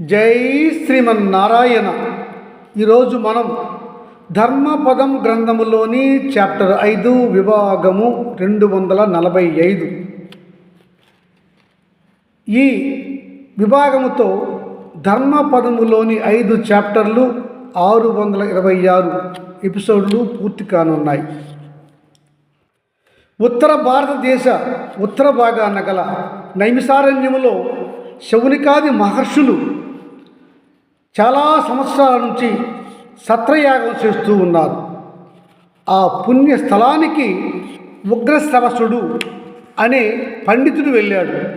జై శ్రీమన్నారాయణ. ఈరోజు మనం ధర్మపదం గ్రంథములోని చాప్టర్ ఐదు విభాగము రెండు వందల నలభై ఐదు. ఈ విభాగముతో ధర్మపదములోని ఐదు చాప్టర్లు ఆరు వందల ఇరవై ఆరు ఎపిసోడ్లు పూర్తి కానున్నాయి. ఉత్తర భారతదేశ ఉత్తర భాగాన గల నైమిసారణ్యములో శౌనికాది మహర్షులు చాలా సంవత్సరాల నుంచి సత్రయాగం చేస్తూ ఉన్నారు. ఆ పుణ్య స్థలానికి ఉగ్రశ్రవసుడు అనే పండితుడు వెళ్ళాడు.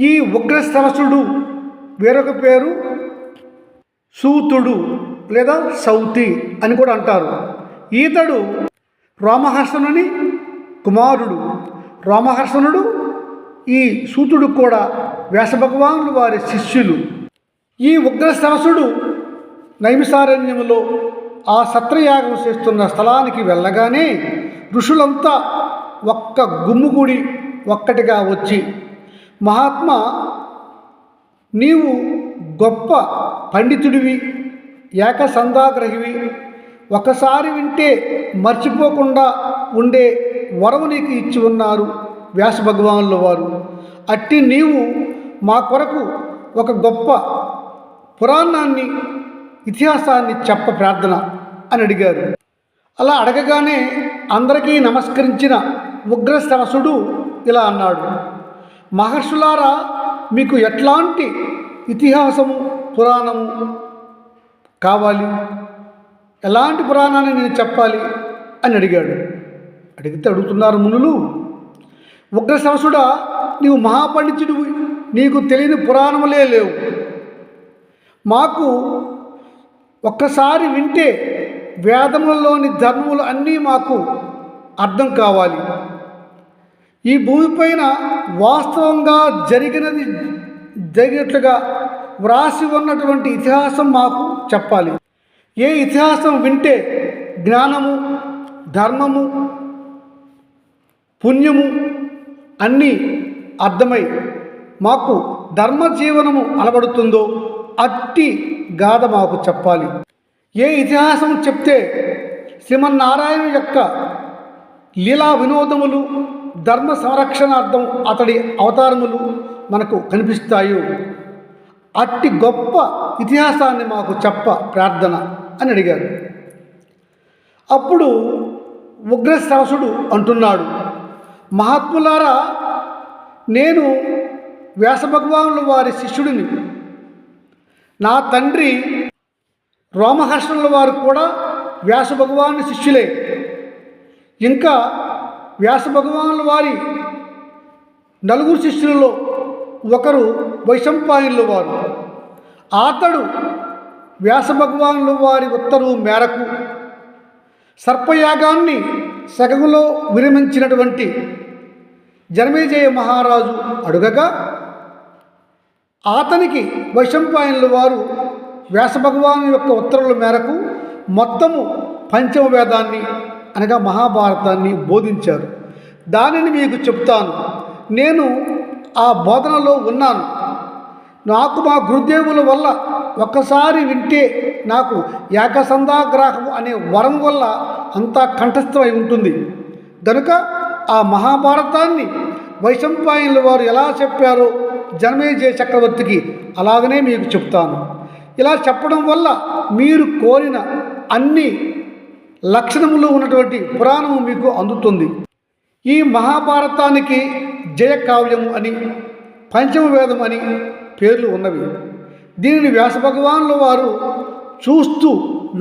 ఈ ఉగ్రశ్రవసుడు వేరొక పేరు సూతుడు లేదా సౌతి అని కూడా అంటారు. ఈతడు రోమహర్షణుని కుమారుడు. రోమహర్షణుడు ఈ సూతుడు కూడా వ్యాసభగవానులు వారి శిష్యులు. ఈ ఉగ్రశ్రవసుడు నైమిసారణ్యములో ఆ సత్రయాగం చేస్తున్న స్థలానికి వెళ్ళగానే ఋషులంతా ఒక్క గుమ్ముగుడి ఒక్కటిగా వచ్చి మహాత్మా నీవు గొప్ప పండితుడివి ఏకసందాగ్రహివి ఒకసారి వింటే మర్చిపోకుండా ఉండే వరము నీకు ఇచ్చి ఉన్నారు వ్యాస భగవానుల వారు. అట్టి నీవు మా కొరకు ఒక గొప్ప పురాణాన్ని ఇతిహాసాన్ని చెప్ప ప్రార్థన అని అడిగారు. అలా అడగగానే అందరికీ నమస్కరించిన ఉగ్రశ్రవసుడు ఇలా అన్నాడు మహర్షులారా మీకు ఎట్లాంటి ఇతిహాసము పురాణము కావాలి? ఎలాంటి పురాణాన్ని నేను చెప్పాలి? అని అడిగాడు. అడిగితే అడుగుతున్నారు మునులు ఉగ్రశ్రవసుడా నీవు మహాపండితుడివి నీకు తెలియని పురాణములే లేవు. మాకు ఒక్కసారి వింటే వేదములలోని ధర్మములు అన్నీ మాకు అర్థం కావాలి. ఈ భూమిపైన వాస్తవంగా జరిగినది జరిగినట్లుగా వ్రాసి ఉన్నటువంటి ఇతిహాసం మాకు చెప్పాలి. ఏ ఇతిహాసం వింటే జ్ఞానము ధర్మము పుణ్యము అన్నీ అర్థమై మాకు ధర్మ జీవనము అలబడుతుందో అట్టి గాథ మాకు చెప్పాలి. ఏ ఇతిహాసం చెప్తే శ్రీమన్నారాయణ యొక్క లీలా వినోదములు ధర్మ సంరక్షణార్థం అతడి అవతారములు మనకు కనిపిస్తాయో? అట్టి గొప్ప ఇతిహాసాన్ని మాకు చెప్ప ప్రార్థన అని అడిగారు. అప్పుడు ఉగ్రశ్రవసుడు అంటున్నాడు మహాత్ములారా నేను వ్యాసభగవానుల వారి శిష్యుడిని నా తండ్రి రోమహర్షణుల వారు కూడా వ్యాస భగవాను శిష్యులే. ఇంకా వ్యాస భగవానుల వారి నలుగురు శిష్యులలో ఒకరు వైశంపాయనుల వారు. అతడు వ్యాసభగవానుల వారి ఉత్తర్వు మేరకు సర్పయాగాన్ని సగములో విరమించినటువంటి జనమేజయ మహారాజు అడుగగా అతనికి వైశంపాయనుల వారు వ్యాసభగవాను యొక్క ఉత్తర్వుల మేరకు మొత్తము పంచమ వేదాన్ని అనగా మహాభారతాన్ని బోధించారు. దానిని మీకు చెప్తాను. నేను ఆ బోధనలో ఉన్నాను. నాకు మా గురుదేవుల వల్ల ఒక్కసారి వింటే నాకు ఏకసంధాగ్రాహం అనే వరం వల్ల అంతా కంఠస్థమై ఉంటుంది. కనుక ఆ మహాభారతాన్ని వైశంపాయనుల వారు ఎలా చెప్పారో జనమేజయ చక్రవర్తికి అలాగనే మీకు చెప్తాను. ఇలా చెప్పడం వల్ల మీరు కోరిన అన్ని లక్షణములు ఉన్నటువంటి పురాణము మీకు అందుతుంది. ఈ మహాభారతానికి జయకావ్యం అని పంచమ వేదం అని పేర్లు ఉన్నవి. దీనిని వ్యాసభగవానుల వారు చూస్తూ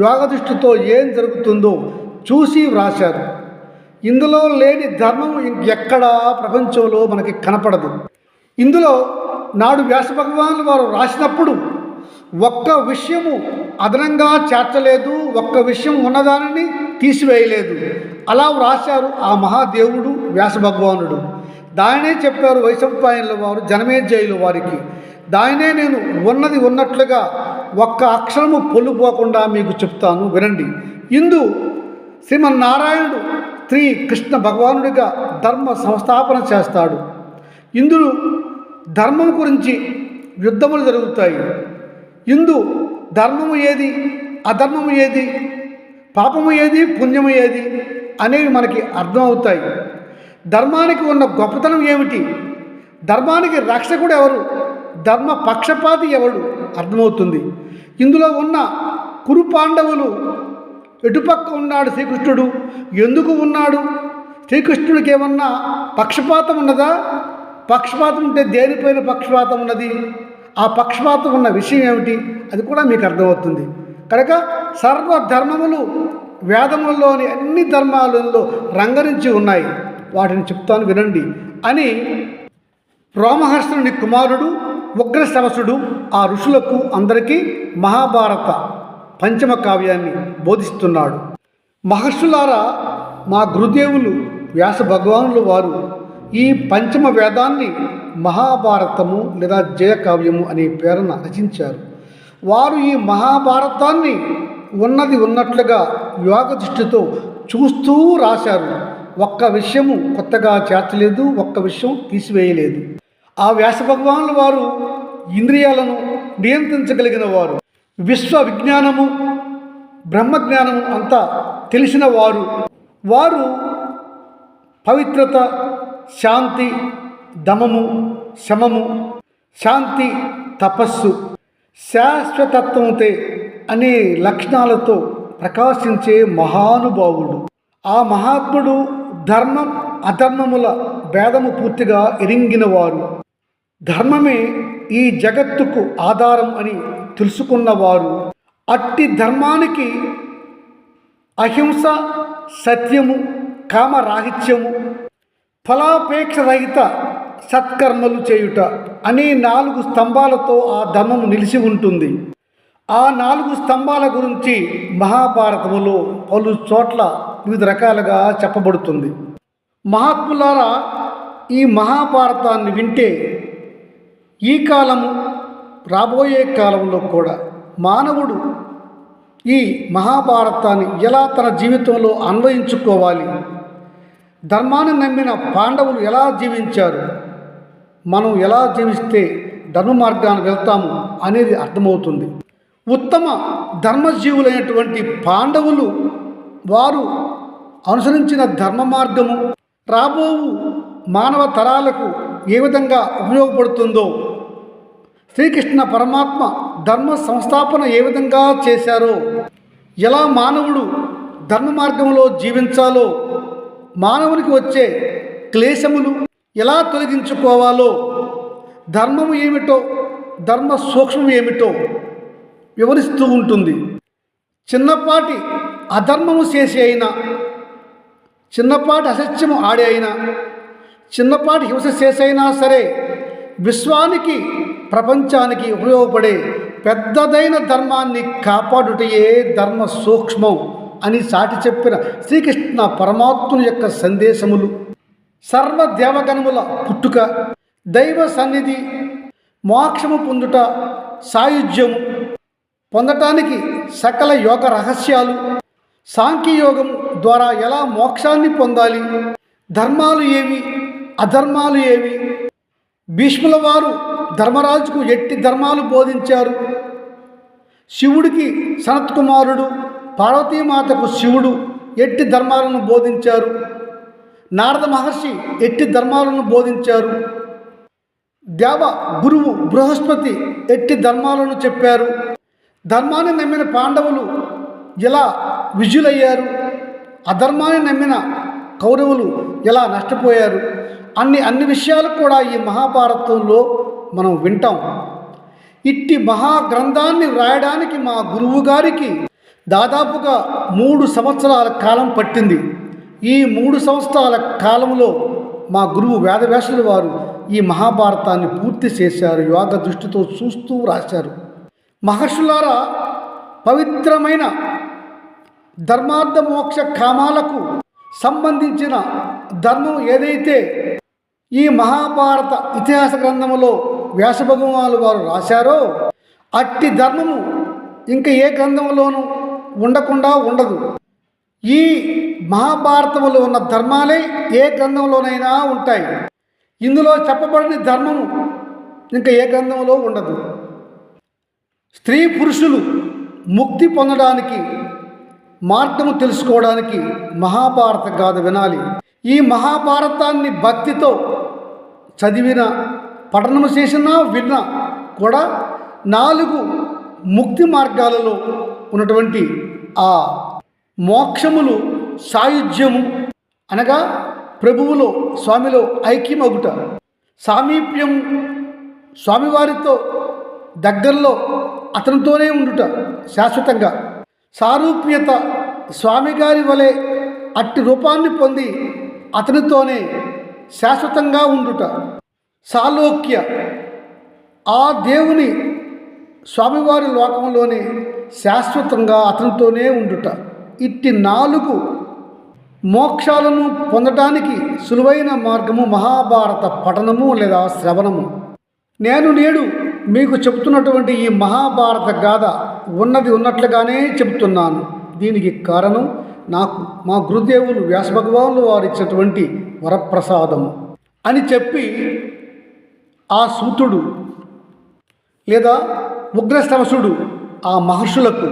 యోగదృష్టితో ఏం జరుగుతుందో చూసి వ్రాశారు. ఇందులో లేని ధర్మం ఎక్కడా ప్రపంచంలో మనకి కనపడదు. ఇందులో నాడు వ్యాస భగవాన్ వారు రాసినప్పుడు ఒక్క విషయము అదనంగా చేర్చలేదు ఒక్క విషయం ఉన్నదానిని తీసివేయలేదు. అలా వ్రాశారు ఆ మహాదేవుడు వ్యాసభగవానుడు దానినే చెప్పారు వైశంపాయనుల వారు జనమేజయులు వారికి. దానినే నేను ఉన్నది ఉన్నట్లుగా ఒక్క అక్షరము పొల్లుపోకుండా మీకు చెప్తాను వినండి. ఇందు శ్రీమన్నారాయణుడు శ్రీ కృష్ణ భగవానుడిగా ధర్మ సంస్థాపన చేస్తాడు. ఇందులో ధర్మం గురించి యుద్ధములు జరుగుతాయి. ఇందు ధర్మము ఏది? అధర్మము ఏది? పాపము ఏది? పుణ్యము ఏది? అనేవి మనకి అర్థమవుతాయి. ధర్మానికి ఉన్న గొప్పతనం ఏమిటి? ధర్మానికి రక్షకుడు ఎవరు? ధర్మ పక్షపాతి ఎవడు అర్థమవుతుంది. ఇందులో ఉన్న కురు పాండవులు ఎటుపక్క ఉన్నాడు శ్రీకృష్ణుడు? ఎందుకు ఉన్నాడు? శ్రీకృష్ణుడికి ఏమన్నా పక్షపాతం ఉన్నదా? పక్షపాతం ఉంటే దేనిపైన పక్షపాతం ఉన్నది? ఆ పక్షపాతం ఉన్న విషయం ఏమిటి? అది కూడా మీకు అర్థమవుతుంది. కనుక సర్వ ధర్మములు వేదముల్లోని అన్ని ధర్మాలలో రంగరించి ఉన్నాయి. వాటిని చెప్తాను వినండి. అని రోమహర్షుని కుమారుడు ఉగ్రశ్రవసుడు ఆ ఋషులకు అందరికీ మహాభారత పంచమ కావ్యాన్ని బోధిస్తున్నాడు. మహర్షులారా మా గురుదేవులు వ్యాస భగవానులు వారు ఈ పంచమ వేదాన్ని మహాభారతము లేదా జయకావ్యము అనే పేరున రచించారు. వారు ఈ మహాభారతాన్ని ఉన్నది ఉన్నట్లుగా యోగ దృష్టితో చూస్తూ రాశారు. ఒక్క విషయము కొత్తగా చేర్చలేదు ఒక్క విషయం తీసివేయలేదు. ఆ వ్యాస భగవానుల వారు ఇంద్రియాలను నియంత్రించగలిగిన వారు. విశ్వ విజ్ఞానము బ్రహ్మజ్ఞానము అంతా తెలిసిన వారు. వారు పవిత్రత శాంతి దమము శమము శాంతి తపస్సు శాశ్వతత్వంతే అనే లక్షణాలతో ప్రకాశించే మహానుభావుడు. ఆ మహాత్ముడు ధర్మం అధర్మముల భేదము పూర్తిగా ఎరింగినవారు. ధర్మమే ఈ జగత్తుకు ఆధారం అని తెలుసుకున్నవారు. అట్టి ధర్మానికి అహింస సత్యము కామరాహిత్యము ఫలాపేక్ష రహిత సత్కర్మలు చేయుట అనే నాలుగు స్తంభాలతో ఆ ధర్మము నిలిచి ఉంటుంది. ఆ నాలుగు స్తంభాల గురించి మహాభారతములో పలు చోట్ల వివిధ రకాలుగా చెప్పబడుతుంది. మహాత్ములారా ఈ మహాభారతాన్ని వింటే ఈ కాలము రాబోయే కాలంలో కూడా మానవుడు ఈ మహాభారతాన్ని ఎలా తన జీవితంలో అన్వయించుకోవాలి? ధర్మాన్ని నమ్మిన పాండవులు ఎలా జీవించారు? మనం ఎలా జీవిస్తే ధర్మ మార్గాన్ని వెళ్తాము అనేది అర్థమవుతుంది. ఉత్తమ ధర్మజీవులైనటువంటి పాండవులు వారు అనుసరించిన ధర్మ మార్గము రాబోవు మానవ తరాలకు ఏ విధంగా ఉపయోగపడుతుందో శ్రీకృష్ణ పరమాత్మ ధర్మ సంస్థాపన ఏ విధంగా చేశారో ఎలా మానవుడు ధర్మ మార్గంలో జీవించాలో మానవునికి వచ్చే క్లేశములు ఎలా తొలగించుకోవాలో ధర్మము ఏమిటో ధర్మ సూక్ష్మం ఏమిటో వివరిస్తూ ఉంటుంది. చిన్నపాటి అధర్మము చేసి అయినా చిన్నపాటి అసత్యము ఆడి అయినా చిన్నపాటి హింస చేసైనా సరే విశ్వానికి ప్రపంచానికి ఉపయోగపడే పెద్దదైన ధర్మాన్ని కాపాడుటయే ధర్మ సూక్ష్మం. అని సాటి చెప్పిన శ్రీకృష్ణ పరమాత్ముని యొక్క సందేశములు. సర్వ దేవగణముల పుట్టుక దైవ సన్నిధి మోక్షము పొందుట సాయుధ్యము పొందటానికి సకల యోగ రహస్యాలు సాంఖ్యయోగం ద్వారా ఎలా మోక్షాన్ని పొందాలి ధర్మాలు ఏవి అధర్మాలు ఏవి భీష్ముల వారు ధర్మరాజుకు ఎట్టి ధర్మాలు బోధించారు శివుడికి సనత్కుమారుడు పార్వతీమాతకు శివుడు ఎట్టి ధర్మాలను బోధించారు? నారద మహర్షి ఎట్టి ధర్మాలను బోధించారు? దేవ గురువు బృహస్పతి ఎట్టి ధర్మాలను చెప్పారు? ధర్మాన్ని నమ్మిన పాండవులు ఎలా విజులయ్యారు? అధర్మాన్ని నమ్మిన కౌరవులు ఎలా నష్టపోయారు? అన్ని అన్ని విషయాలు కూడా ఈ మహాభారతంలో మనం వింటాం. ఇట్టి మహాగ్రంథాన్ని వ్రాయడానికి మా గురువు గారికి దాదాపుగా మూడు సంవత్సరాల కాలం పట్టింది. ఈ మూడు సంవత్సరాల కాలంలో మా గురువు వేదవ్యాసుల వారు ఈ మహాభారతాన్ని పూర్తి చేశారు యోగ దృష్టితో చూస్తూ రాశారు మహర్షులారా పవిత్రమైన ధర్మార్థ మోక్ష కామాలకు సంబంధించిన ధర్మం ఏదైతే ఈ మహాభారత ఇతిహాస గ్రంథములో వ్యాసభగవానులు వారు రాశారో అట్టి ధర్మము ఇంకా ఏ గ్రంథంలోనూ ఉండకుండా ఉండదు. ఈ మహాభారతంలో ఉన్న ధర్మాలే ఏ గ్రంథంలోనైనా ఉంటాయి. ఇందులో చెప్పబడిన ధర్మము ఇంకా ఏ గ్రంథంలో ఉండదు. స్త్రీ పురుషులు ముక్తి పొందడానికి మార్గము తెలుసుకోవడానికి మహాభారత గాథ వినాలి. ఈ మహాభారతాన్ని భక్తితో చదివిన పఠనము చేసినా విన్నా కూడా నాలుగు ముక్తి మార్గాలలో ఉన్నటువంటి ఆ మోక్షములు సాయుధ్యము అనగా ప్రభువులో స్వామిలో ఐక్యమగుట. సామీప్యం స్వామివారితో దగ్గరలో అతనితోనే ఉండుట శాశ్వతంగా. సారూప్యత స్వామిగారి వలె అట్టి రూపాన్ని పొంది అతనితోనే శాశ్వతంగా ఉండుట. సాలోక్య ఆ దేవుని స్వామివారి లోకంలోనే శాశ్వతంగా అతనితోనే ఉండుట. ఇట్టి నాలుగు మోక్షాలను పొందటానికి సులువైన మార్గము మహాభారత పఠనము లేదా శ్రవణము. నేను నేడు మీకు చెబుతున్నటువంటి ఈ మహాభారత గాథ ఉన్నది ఉన్నట్లుగానే చెబుతున్నాను. దీనికి కారణం నాకు మా గురుదేవులు వ్యాసభగవానులు వారు ఇచ్చినటువంటి వరప్రసాదము. అని చెప్పి ఆ సూతుడు లేదా ఉగ్రశ్రవసుడు ఆ మహర్షులకు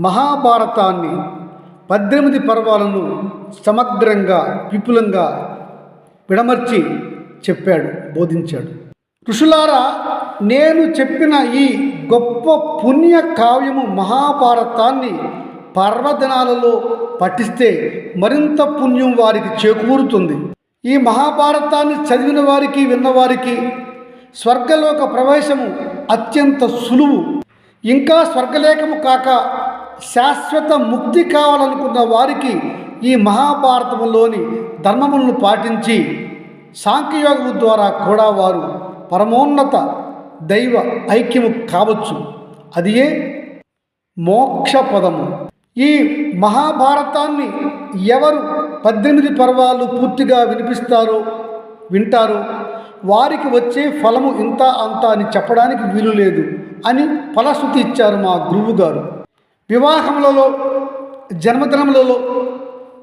మహాభారతాన్ని పద్దెనిమిది పర్వాలను సమగ్రంగా విపులంగా విడమర్చి చెప్పాడు బోధించాడు. ఋషులారా నేను చెప్పిన ఈ గొప్ప పుణ్య కావ్యము మహాభారతాన్ని పర్వదినాలలో పఠిస్తే మరింత పుణ్యం వారికి చేకూరుతుంది. ఈ మహాభారతాన్ని చదివిన వారికి విన్నవారికి స్వర్గలోక ప్రవేశము అత్యంత సులువు. ఇంకా స్వర్గలేఖము కాక శాశ్వత ముక్తి కావాలనుకున్న వారికి ఈ మహాభారతములోని ధర్మములను పాటించి సాంఖ్యయోగము ద్వారా కూడా వారు పరమోన్నత దైవ ఐక్యము కావచ్చు. అదియే మోక్ష పదము. ఈ మహాభారతాన్ని ఎవరు పద్దెనిమిది పర్వాలు పూర్తిగా వినిపిస్తారో వింటారో? వారికి వచ్చే ఫలము ఇంత అంత అని చెప్పడానికి వీలు లేదు అని ఫలశ్రుతి ఇచ్చారు మా గురువు గారు వివాహములలో జన్మదినములలో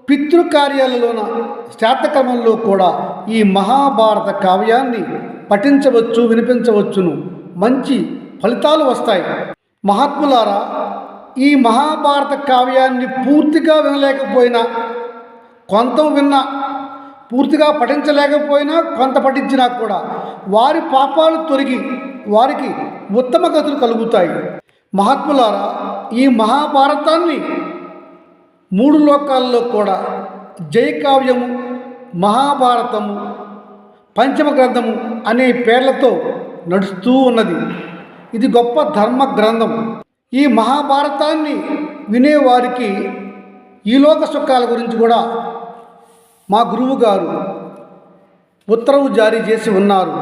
పితృకార్యాలలోన శ్రాద్ధక్రమంలో కూడా ఈ మహాభారత కావ్యాన్ని పఠించవచ్చు వినిపించవచ్చును. మంచి ఫలితాలు వస్తాయి. మహాత్ములారా ఈ మహాభారత కావ్యాన్ని పూర్తిగా వినలేకపోయినా కొంత విన్నా పూర్తిగా పఠించలేకపోయినా కొంత పఠించినా కూడా వారి పాపాలు తొలగి వారికి ఉత్తమ గతులు కలుగుతాయి. మహాత్ములారా ఈ మహాభారతాన్ని మూడు లోకాల్లో కూడా జయకావ్యము మహాభారతము పంచమ గ్రంథము అనే పేర్లతో నడుస్తూ ఉన్నది. ఇది గొప్ప ధర్మ గ్రంథం. ఈ మహాభారతాన్ని వినేవారికి ఈ లోక సుఖాల గురించి కూడా గురువు గారు ఉత్తర్వు జారీ చేసి ఉన్నారు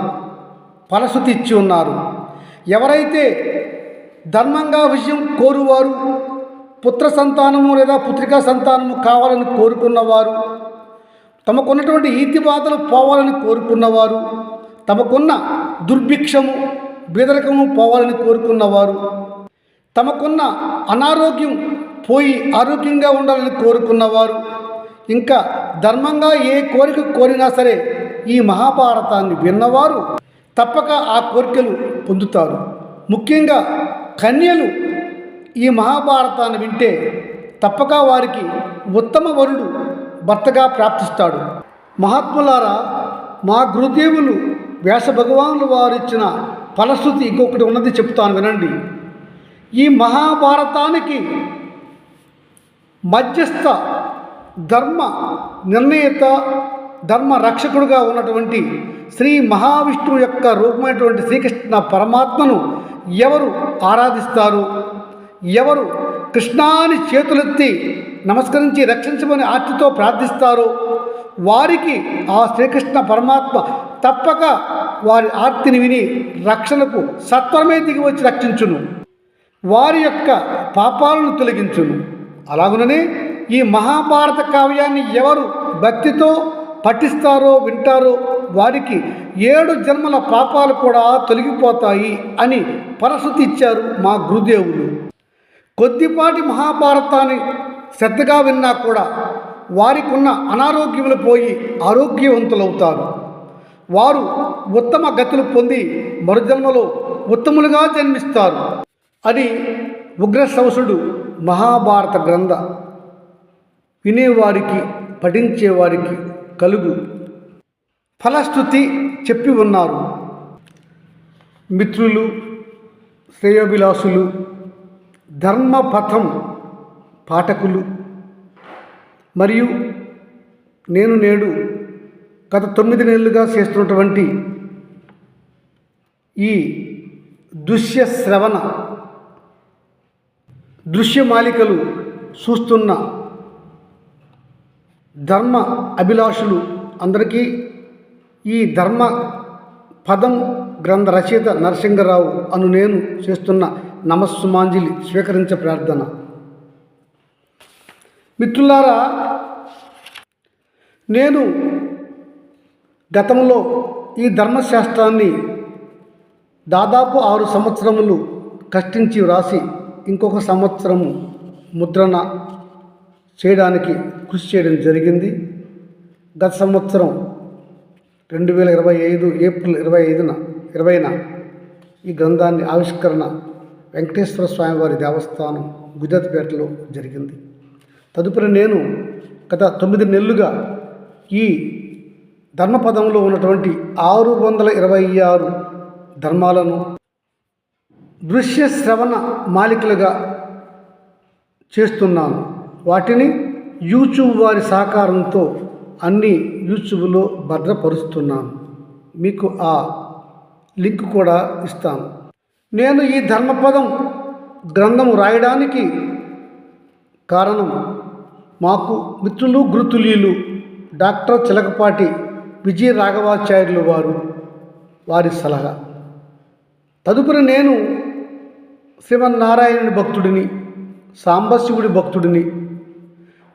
ఫలశ్రుతి ఇచ్చి ఉన్నారు. ఎవరైతే ధర్మంగా విషయం కోరువారు పుత్ర సంతానము లేదా పుత్రికా సంతానము కావాలని కోరుకున్నవారు తమకున్నటువంటి ఈతి బాధలు పోవాలని కోరుకున్నవారు తమకున్న దుర్భిక్షము బెదరకము పోవాలని కోరుకున్నవారు తమకున్న అనారోగ్యం పోయి ఆరోగ్యంగా ఉండాలని కోరుకున్నవారు ఇంకా ధర్మంగా ఏ కోరిక కోరినా సరే ఈ మహాభారతాన్ని విన్నవారు తప్పక ఆ కోరికలు పొందుతారు. ముఖ్యంగా కన్యలు ఈ మహాభారతాన్ని వింటే తప్పక వారికి ఉత్తమ వరుడు భర్తగా ప్రాప్తిస్తాడు. మహాత్ములారా మా గురుదేవులు వ్యాస భగవానులు వారు ఇచ్చిన ఫలశ్రుతి ఇంకొకటి ఉన్నది చెప్తాను వినండి. ఈ మహాభారతానికి మధ్యస్థ ధర్మ నిర్ణయత ధర్మ రక్షకుడుగా ఉన్నటువంటి శ్రీ మహావిష్ణువు యొక్క రూపమైనటువంటి శ్రీకృష్ణ పరమాత్మను ఎవరు ఆరాధిస్తారు? ఎవరు కృష్ణాని చేతులెత్తి నమస్కరించి రక్షించమని ఆర్తితో ప్రార్థిస్తారు? వారికి ఆ శ్రీకృష్ణ పరమాత్మ తప్పక వారి ఆర్తిని విని రక్షణకు సత్వరమే దిగి వచ్చి రక్షించును. వారి యొక్క పాపాలను తొలగించును. అలాగుననే ఈ మహాభారత కావ్యాన్ని ఎవరు భక్తితో పఠిస్తారో వింటారో వారికి ఏడు జన్మల పాపాలు కూడా తొలగిపోతాయి అని పరశుతి ఇచ్చారు మా గురుదేవులు. కొద్దిపాటి మహాభారతాన్ని శ్రద్ధగా విన్నా కూడా వారికి ఉన్న అనారోగ్యములు పోయి ఆరోగ్యవంతులవుతారు. వారు ఉత్తమ గతులు పొంది మరుజన్మలో ఉత్తములుగా జన్మిస్తారు. అని ఉగ్రశంసుడు మహాభారత గ్రంథ. వినేవారికి పఠించేవారికి కలుగు. ఫలశ్రుతి చెప్పి ఉన్నారు. మిత్రులు శ్రేయోభిలాసులు ధర్మపథం పాఠకులు మరియు నేను నేడు గత తొమ్మిది నెలలుగా చేస్తున్నటువంటి ఈ దృశ్య శ్రవణ దృశ్యమాలికలు చూస్తున్న ధర్మ అభిలాషులు అందరికీ ఈ ధర్మ పదం గ్రంథ రచయిత నరసింగరావు అను నేను చేస్తున్న నమస్సుమాంజలి స్వీకరించ ప్రార్థన. మిత్రులారా నేను గతంలో ఈ ధర్మశాస్త్రాన్ని దాదాపు ఆరు సంవత్సరములు కష్టించి వ్రాసి ఇంకొక సంవత్సరము ముద్రణ చేయడానికి కృషి చేయడం జరిగింది. గత సంవత్సరం రెండు వేల ఇరవై ఐదు ఏప్రిల్ ఇరవై ఐదున ఇరవైన ఈ గ్రంథాన్ని ఆవిష్కరణ వెంకటేశ్వర స్వామివారి దేవస్థానం గుజరాత్పేటలో జరిగింది. తదుపరి నేను గత తొమ్మిది నెలలుగా ఈ ధర్మపదంలో ఉన్నటువంటి ఆరు వందల ఇరవై ఆరు ధర్మాలను దృశ్య శ్రవణ మాలికలుగా చేస్తున్నాను. వాటిని యూట్యూబ్ వారి సహకారంతో అన్ని యూట్యూబ్లో భద్రపరుస్తున్నాను మీకు ఆ లింక్ కూడా ఇస్తాను నేను ఈ ధర్మపదం గ్రంథం రాయడానికి కారణం మాకు మిత్రులు గురుతులీలు డాక్టర్ చిలకపాటి విజయ రాఘవాచార్యులు వారు వారి సలహా. తదుపరి నేను శ్రీమన్నారాయణుడి భక్తుడిని సాంబశివుడి భక్తుడిని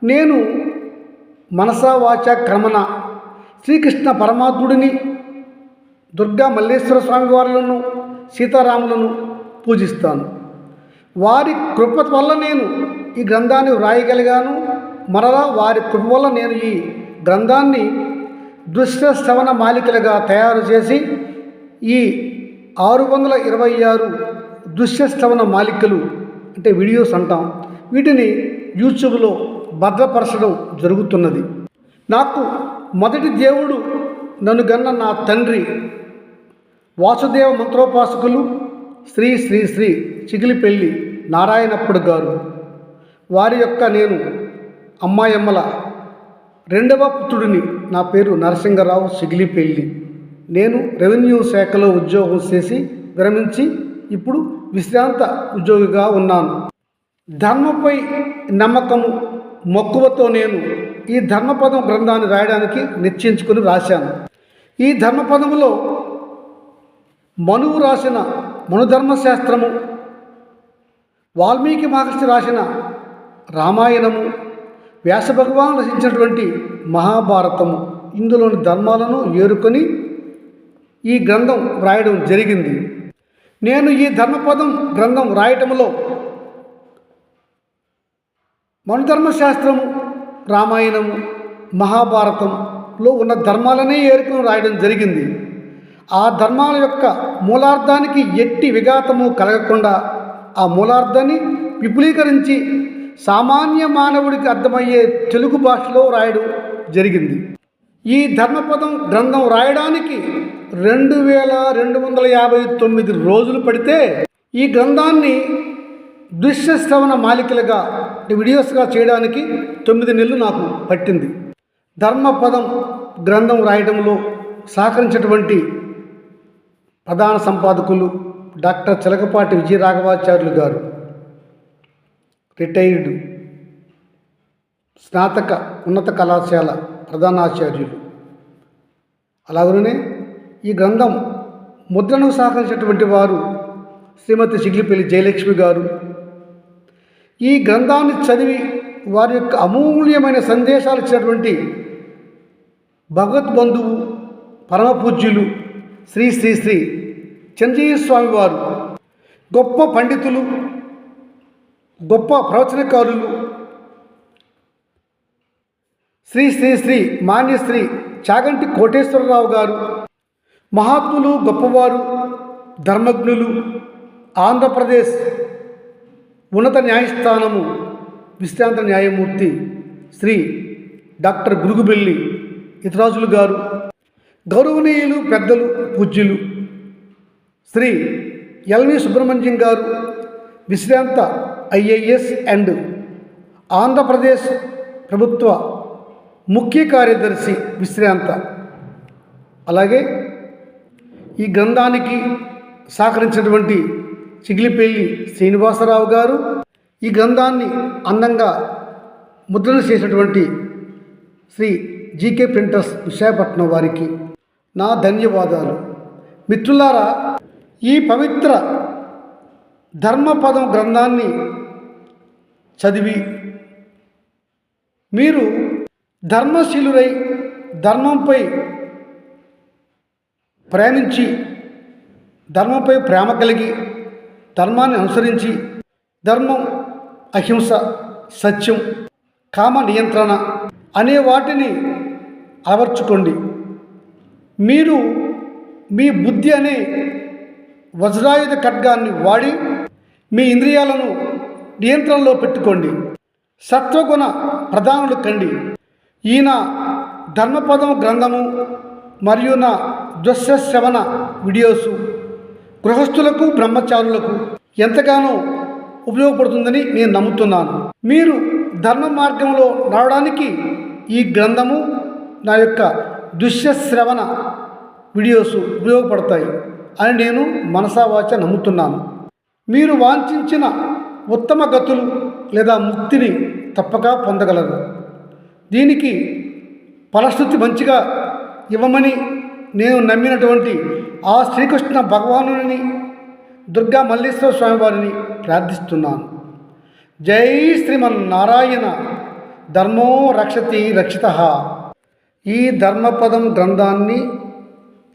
నేను మనసావాచ క్రమణ శ్రీకృష్ణ పరమాత్ముడిని దుర్గా మల్లేశ్వర స్వామి వారులను సీతారాములను పూజిస్తాను. వారి కృప వల్ల నేను ఈ గ్రంథాన్ని వ్రాయగలిగాను. మరలా వారి కృప వల్ల నేను ఈ గ్రంథాన్ని దృశ్య శ్రవణ మాలికలుగా తయారు చేసి ఈ ఆరు వందల ఇరవై ఆరు దృశ్య శ్రవణ మాలికలు అంటే వీడియోస్ అంటాం. వీటిని యూట్యూబ్లో భద్రపరచడం జరుగుతున్నది. నాకు మొదటి దేవుడు నన్ను గన్న నా తండ్రి వాసుదేవ మంత్రోపాసకులు శ్రీ శ్రీ శ్రీ చిగిలిపెల్లి నారాయణప్పుడు గారు. వారి యొక్క నేను అమ్మాయమ్మల రెండవ పుత్రుడిని నా పేరు నరసింహరావు సిగిలిపెల్లి నేను రెవెన్యూ శాఖలో ఉద్యోగం చేసి విరమించి ఇప్పుడు విశ్రాంత ఉద్యోగిగా ఉన్నాను. ధర్మపై నమ్మకము మక్కువతో నేను ఈ ధర్మపదం గ్రంథాన్ని రాయడానికి నిశ్చయించుకుని రాశాను. ఈ ధర్మపదములో మనువు రాసిన మనుధర్మశాస్త్రము వాల్మీకి మహర్షి రాసిన రామాయణము వ్యాసభగవాన్ రచించినటువంటి మహాభారతము ఇందులోని ధర్మాలను ఏరుకొని ఈ గ్రంథం వ్రాయడం జరిగింది. నేను ఈ ధర్మపదం గ్రంథం రాయటంలో మనుధర్మశాస్త్రము రామాయణము మహాభారతంలో ఉన్న ధర్మాలనే ఏరుకొని రాయడం జరిగింది. ఆ ధర్మాల యొక్క మూలార్థానికి ఎట్టి విఘాతము కలగకుండా ఆ మూలార్థాన్ని విపులీకరించి సామాన్య మానవుడికి అర్థమయ్యే తెలుగు భాషలో రాయడం జరిగింది. ఈ ధర్మపదం గ్రంథం రాయడానికి రెండు వేల రెండు వందల యాభై తొమ్మిది రోజులు పడితే ఈ గ్రంథాన్ని దృశ్య శ్రవణ మాలికలుగా వీడియోస్గా చేయడానికి తొమ్మిది నెలలు నాకు పట్టింది. ధర్మపదం గ్రంథం రాయడంలో సహకరించినటువంటి ప్రధాన సంపాదకులు డాక్టర్ చిలకపాటి విజయరాఘవాచార్యులు గారు రిటైర్డ్ స్నాతక ఉన్నత కళాశాల ప్రధానాచార్యులు. అలాగనే ఈ గ్రంథం ముద్రణకు సహకరించినటువంటి వారు శ్రీమతి సిగ్లిపల్లి జయలక్ష్మి గారు ఈ గ్రంథాన్ని చదివి వారి యొక్క అమూల్యమైన సందేశాలు ఇచ్చినటువంటి భగవద్బంధువు పరమపూజ్యులు శ్రీ శ్రీ శ్రీ చంద్రయ్య స్వామి వారు గొప్ప పండితులు గొప్ప ప్రవచనకారులు శ్రీ శ్రీ శ్రీ మాన్యశ్రీ చాగంటి కోటేశ్వరరావు గారు మహాత్ములు గొప్పవారు ధర్మజ్ఞులు ఆంధ్రప్రదేశ్ ఉన్నత న్యాయస్థానము విశ్రాంత న్యాయమూర్తి శ్రీ డాక్టర్ గురుగుబెల్లి ఇతరాజులు గారు గౌరవనీయులు పెద్దలు పూజ్యులు శ్రీ ఎల్వి సుబ్రహ్మణ్యం గారు విశ్రాంత ఐఏఎస్ అండ్ ఆంధ్రప్రదేశ్ ప్రభుత్వ ముఖ్య కార్యదర్శి విశ్రాంత. అలాగే ఈ గ్రంథానికి సహకరించినటువంటి చిగిలిపల్లి శ్రీనివాసరావు గారు ఈ గ్రంథాన్ని అందంగా ముద్రణ చేసినటువంటి శ్రీ జీకే ప్రింటర్స్ విశాఖపట్నం వారికి నా ధన్యవాదాలు. మిత్రులారా ఈ పవిత్ర ధర్మపదం గ్రంథాన్ని చదివి మీరు ధర్మశీలురై ధర్మంపై ప్రయాణించి ధర్మంపై ప్రేమ కలిగి ధర్మాన్ని అనుసరించి ధర్మం అహింస సత్యం కామ నియంత్రణ అనే వాటిని అలవర్చుకోండి. మీరు మీ బుద్ధి అనే వజ్రాయుధ ఖడ్గాన్ని వాడి మీ ఇంద్రియాలను నియంత్రణలో పెట్టుకోండి. సత్వగుణ ప్రధానులు కండి. ఈయన ధర్మపదం గ్రంథము మరియు నా దృశ్య శ్రవణ వీడియోసు గృహస్థులకు బ్రహ్మచారులకు ఎంతగానో ఉపయోగపడుతుందని నేను నమ్ముతున్నాను. మీరు ధర్మ మార్గంలో నడవడానికి ఈ గ్రంథము నా యొక్క దృశ్య శ్రవణ వీడియోస్ ఉపయోగపడతాయి అని నేను మనసావాచ నమ్ముతున్నాను. మీరు వాంఛించిన ఉత్తమ గతులు లేదా ముక్తిని తప్పక పొందగలరు. దీనికి ఫలశ్రుతి మంచిగా ఇవ్వమని నేను నమ్మినటువంటి ఆ శ్రీకృష్ణ భగవానుని దుర్గా మల్లేశ్వర స్వామి వారిని ప్రార్థిస్తున్నాను. జై శ్రీమన్నారాయణ. ధర్మో రక్షతి రక్షిత. ఈ ధర్మపదం గ్రంథాన్ని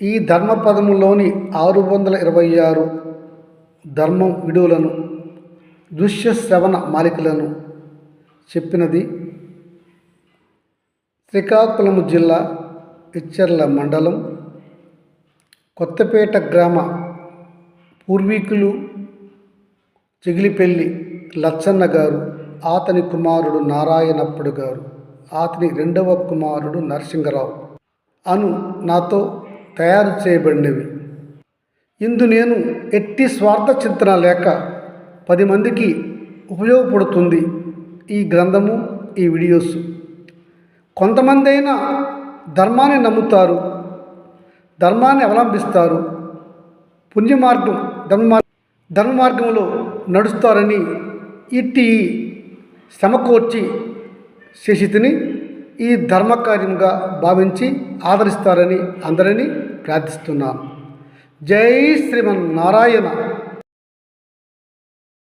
ఈ ధర్మపదములోని ఆరు వందల ఇరవై ఆరు ధర్మం విడువలను దృశ్య శ్రవణ మాలికలను చెప్పినది శ్రీకాకుళం జిల్లా ఇచ్చర్ల మండలం కొత్తపేట గ్రామ పూర్వీకులు చిగిలిపెల్లి లచ్చన్న గారు అతని కుమారుడు నారాయణప్పుడు గారు అతని రెండవ కుమారుడు నరసింహరావు అను నాతో తయారు చేయబడినవి. ఇందు నేను ఎట్టి స్వార్థ చింతన లేక పది మందికి ఉపయోగపడుతుంది ఈ గ్రంథము ఈ వీడియోస్. కొంతమంది అయినా ధర్మాన్ని నమ్ముతారు ధర్మాన్ని అవలంబిస్తారు. పుణ్య మార్గం ధర్మ ధర్మ మార్గంలో నడుస్తారని ఇట్టి శ్రమకోర్చి శశితిని ఈ ధర్మకార్యంగా భావించి ఆదరిస్తారని అందరినీ ప్రార్థిస్తున్నాను జై శ్రీమన్నారాయణ.